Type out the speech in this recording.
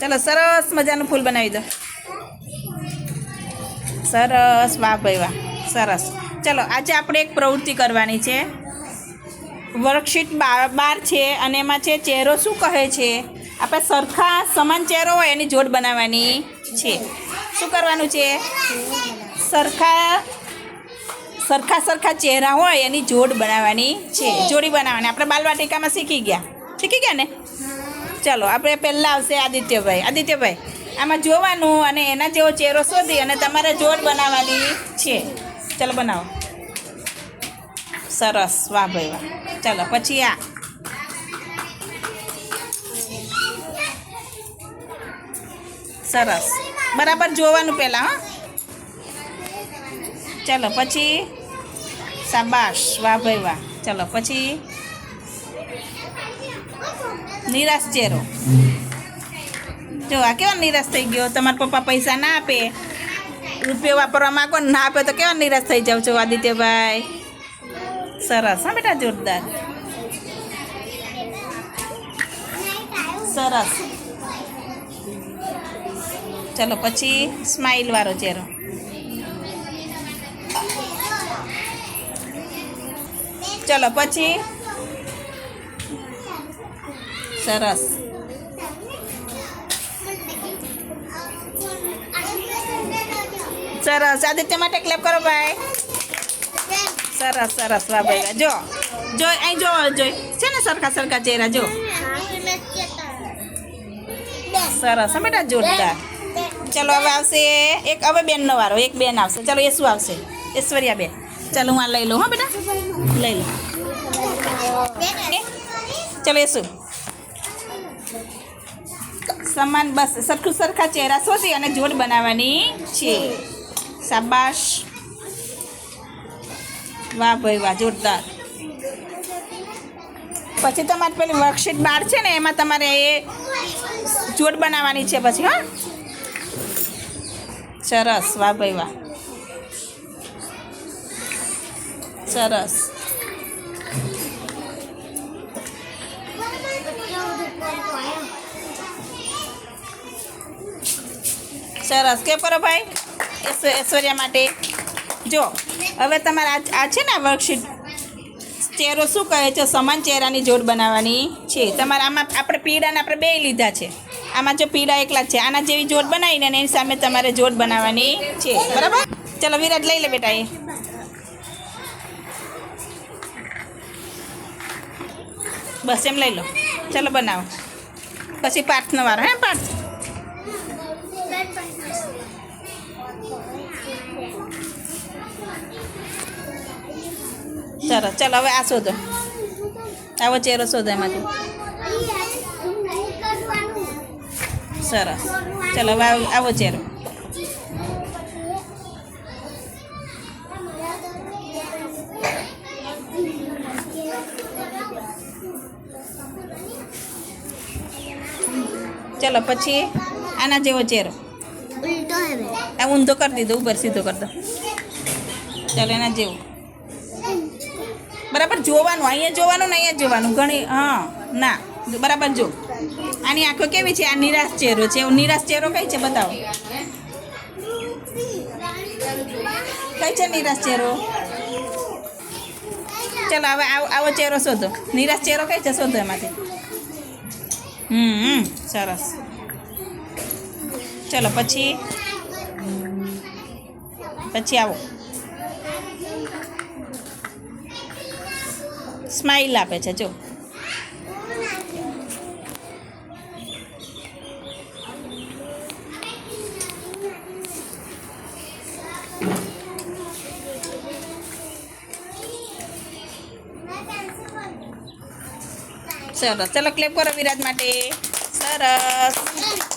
ચાલો, સરસ મજાનું ફૂલ બનાવી દો. સરસ વાહ ભાઈ વાહ સરસ. ચલો, આજે આપણે એક પ્રવૃત્તિ કરવાની છે. વર્કશીટ બાર બાર છે અને એમાં છે ચહેરો શું કહે છે? આપણે સરખા સમાન ચહેરો હોય એની જોડ બનાવવાની છે. શું કરવાનું છે? સરખા સરખા સરખા ચહેરા હોય એની જોડ બનાવવાની છે. જોડી બનાવવાની. આપણે બાલવાટિકામાં શીખી ગયા. શીખી ગયા ને? ચલો, આપણે પહેલાં આવશે આદિત્યભાઈ. આદિત્યભાઈ, આમાં જોવાનું અને એના જેવો ચહેરો શોધી અને તમારે જોડ બનાવવાની છે. ચલો, બનાવો. સરસ. વાહ ભાઈ, વાહ. ચલો, પછી આ. સરસ. બરાબર જોવાનું પહેલાં, હા. ચલો, પછી શાબાશ. વાહ ભાઈ, વાહ. ચલો, પછી નિરાશ ચહેરો. જો, આ કેવા નિરાશ થઈ ગયો? તમારા પપ્પા પૈસા ના આપે. રૂપિયો વાપરવા માગો ના આપે તો કેવા નિરાશ થઈ જાવ છો, આદિત્યભાઈ? સરસ, હા, બેટા, જોરદાર. સરસ. ચલો, પછી સ્માઇલ વાળો ચહેરો. ચલો, પછી સરસ સરસ આદિત્ય માટે ક્લેપ કરો ભાઈ. સરસ સરસ વાહ ભાઈ વાહ. જો જો અહીં જો જોઈ છે ને સરખા સરખા ચહેરા જો. સરસ હા બેટા જોરદાર. ચલો હવે આવશે એક હવે બેનનો વારો એક બેન આવશે. ચલો એ શું આવશે. ઐશ્વર્યા બેન. ચલો હું આ લઈ લઉં હા બેટા. લઈ લઉં. એ? ચલો એ શું સમાન બસ, સરખું સરખા ચહેરા શોધી અને જોડ બનાવવાની છે. શાબાશ. વાહ ભાઈ વાહ, જોરદાર. પછી તમારે પેલી વર્કશીટ બાર છે ને, એમાં તમારે એ જોડ બનાવવાની છે પછી, હા? સરસ, વાહ ભાઈ વાહ. સરસ. સરસ. કે ભાઈ? ઐશ્વ- ઐશ્વર્યા માટે. જો, હવે તમારે આ છે ને વર્કશીટ ચહેરો શું કહે છે? સમાન ચહેરાની જોડ બનાવવાની છે. તમારે આમાં આપણે પીળાને આપણે બે લીધા છે. આમાં જો પીળા એકલા છે, આના જેવી જોડ બનાવીને એની સામે તમારે જોડ બનાવવાની છે. બરાબર? ચલો, વિરાટ લઈ લે બેટા એ. બસ, એમ લઈ લો. ચલો, બનાવો. પછી પાર્થનો વારો, હે, પાર્થ? ચલો ચાલો હવે આ શોધો. આવો ચહેરો શોધો એમાંથી. સરસ. ચાલો હવે આવો- આવો ચહેરો. ચાલો પછી આના જેવો ચહેરો. આ ઊંધો કરી દીધો ઉપર સીધો કરી દો. ચાલો એના જેવું. બરાબર જોવાનું, અહીંયા જોવાનું ને અહીંયા જોવાનું. ઘણી, હા, ના, બરાબર જો. આની આંખો કેવી છે? આ નિરાશ ચહેરો છે. એવું નિરાશ ચહેરો કઈ છે? બતાવો. કઈ છે નિરાશ ચહેરો? ચાલો, હવે આવો આવો ચહેરો શોધો. નિરાશ ચહેરો કઈ છે? શોધો એમાંથી. હમ સરસ. ચલો, પછી? પછી આવો. સ્માઈલ આપે છે જો. સરસ. ચલો ક્લેપ કરો વિરાજ માટે. સરસ.